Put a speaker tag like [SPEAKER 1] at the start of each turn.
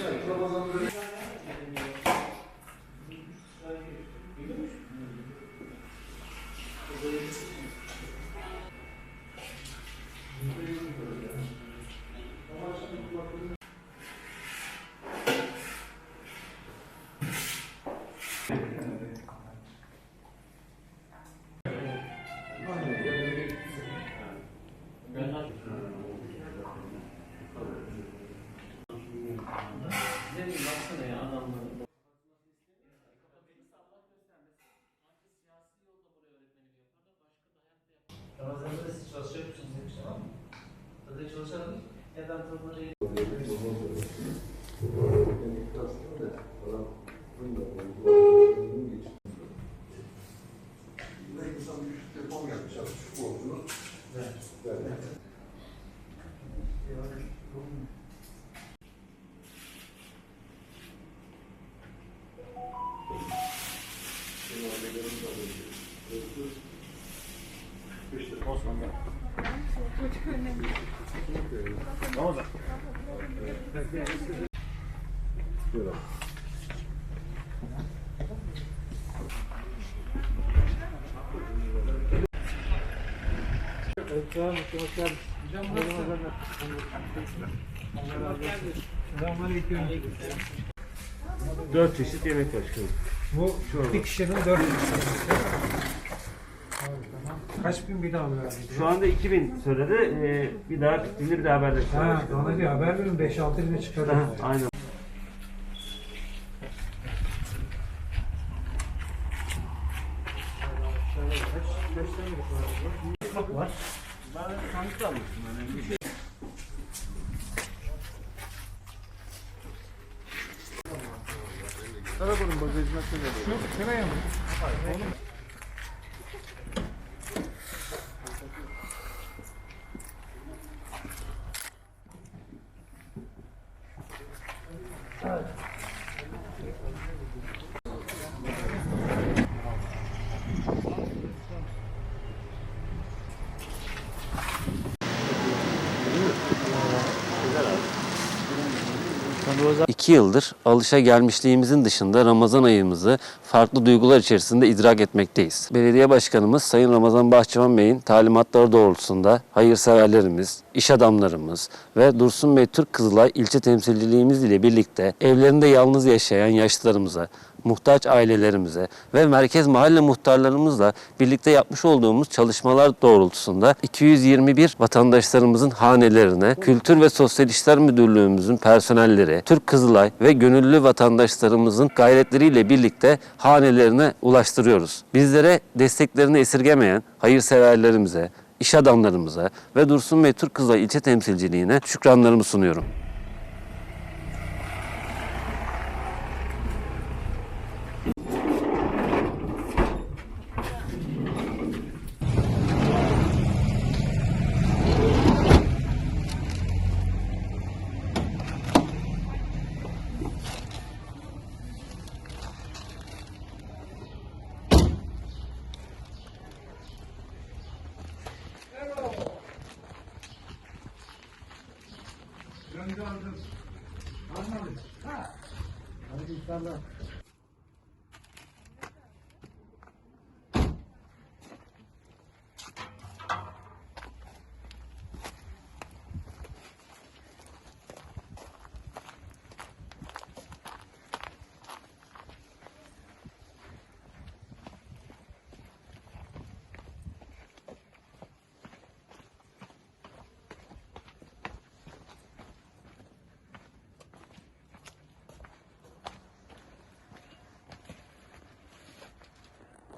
[SPEAKER 1] Yani, Çalışacak mısınız demiş tamam mı? Çalışalım. Ya ben programda değil.
[SPEAKER 2] Dört çeşit yemek başkanım.
[SPEAKER 3] Bu bir kişinin dört Kaç bin bir daha mı verdi?
[SPEAKER 2] Şu anda 2000 söyledi. Ee, bir daha bittiğinde bir daha haberleşelim.
[SPEAKER 3] Ha, bana bir haber verin 5-6 bine çıkarım.
[SPEAKER 2] Ha, aynen.
[SPEAKER 3] var.
[SPEAKER 2] Ben sanki almıştım. Yani bir şey. Arabanın bagajına koyalım.
[SPEAKER 3] Şu şuraya mı?
[SPEAKER 4] İki yıldır alışa gelmişliğimizin dışında Ramazan ayımızı farklı duygular içerisinde idrak etmekteyiz. Belediye Başkanımız Sayın Ramazan Bahçıvan Bey'in talimatları doğrultusunda hayırseverlerimiz, iş adamlarımız ve Dursun Bey Türk Kızılay ilçe temsilciliğimiz ile birlikte evlerinde yalnız yaşayan yaşlılarımıza, muhtaç ailelerimize ve merkez mahalle muhtarlarımızla birlikte yapmış olduğumuz çalışmalar doğrultusunda 221 vatandaşlarımızın hanelerine Kültür ve Sosyal İşler Müdürlüğümüzün personelleri, Türk Kızılay ve gönüllü vatandaşlarımızın gayretleriyle birlikte hanelerine ulaştırıyoruz. Bizlere desteklerini esirgemeyen hayırseverlerimize, iş adamlarımıza ve Dursun Bey Türk Kızılay ilçe temsilciliğine şükranlarımı sunuyorum. 第三个